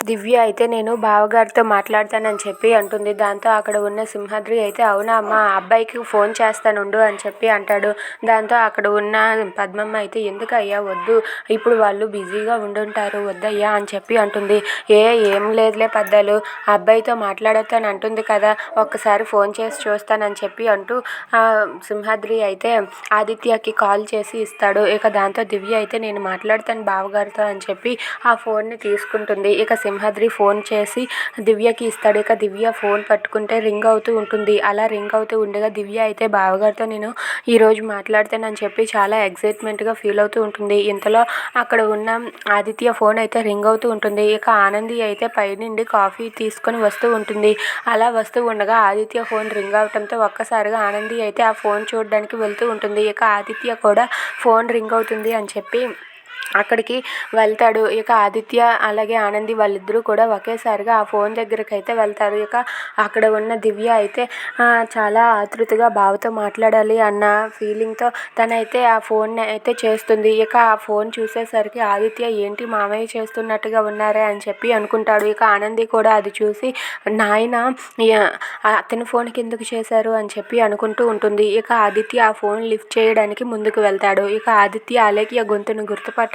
దివ్య అయితే నేను బావగారితో మాట్లాడతానని చెప్పి అంటుంది. దాంతో అక్కడ ఉన్న సింహాద్రి అయితే అవునా మా అబ్బాయికి ఫోన్ చేస్తానుండు అని చెప్పి అంటాడు. దాంతో అక్కడ ఉన్న పద్మమ్మ అయితే ఎందుకు అయ్యా వద్దు. ఇప్పుడు వాళ్ళు బిజీగా ఉండుంటారు వద్దయ్యా అని చెప్పి అంటుంది. ఏ ఏం లేదులే పెద్దలు. అబ్బాయితో మాట్లాడతాను అంటుంది కదా ఒక్కసారి ఫోన్ చేసి చూస్తానని చెప్పి అంటూ సింహాద్రి అయితే ఆదిత్యకి కాల్ చేసి ఇస్తాడు. ఇక దాంతో దివ్య అయితే నేను మాట్లాడతాను బావగారితో అని చెప్పి ఆ ఫోన్ని తీసుకుంటుంది. ఇక సింహాద్రి ఫోన్ చేసి దివ్యకి ఇస్తాడు. ఇక దివ్య ఫోన్ పట్టుకుంటే రింగ్ అవుతూ ఉంటుంది. అలా రింగ్ అవుతూ ఉండగా దివ్య అయితే బావగారితో నేను ఈరోజు మాట్లాడతానని చెప్పి చాలా ఎగ్జైట్మెంట్గా ఫీల్ అవుతూ ఉంటుంది. ఇంతలో అక్కడ ఉన్న ఆదిత్య ఫోన్ అయితే రింగ్ అవుతూ ఉంటుంది. ఇక ఆనంది అయితే పైనుండి కాఫీ తీసుకొని వస్తూ ఉంటుంది. అలా వస్తూ ఉండగా ఆదిత్య ఫోన్ రింగ్ అవటంతో ఒక్కసారిగా ఆనంది అయితే ఆ ఫోన్ చూడడానికి వెళ్తూ ఉంటుంది. ఇక ఆదిత్య కూడా ఫోన్ రింగ్ అవుతుంది అని చెప్పి అక్కడికి వెళ్తాడు. ఇక ఆదిత్య అలాగే ఆనంది వాళ్ళిద్దరూ కూడా ఒకేసారిగా ఆ ఫోన్ దగ్గరికి అయితే వెళ్తారు. ఇక అక్కడ ఉన్న దివ్య అయితే చాలా ఆతృతగా బావతో మాట్లాడాలి అన్న ఫీలింగ్తో తనైతే ఆ ఫోన్ని అయితే చేస్తుంది. ఇక ఆ ఫోన్ చూసేసరికి ఆదిత్య ఏంటి మామయ్య చేస్తున్నట్టుగా ఉన్నారే? అని చెప్పి అనుకుంటాడు. ఇక ఆనంది కూడా అది చూసి నాయన అతని ఫోన్కి ఎందుకు చేశారు? అని చెప్పి అనుకుంటూ ఉంటుంది. ఇక ఆదిత్య ఆ ఫోన్ లిఫ్ట్ చేయడానికి ముందుకు వెళ్తాడు. ఇక ఆదిత్య అలేఖ్య గొంతును గుర్తుపట్ట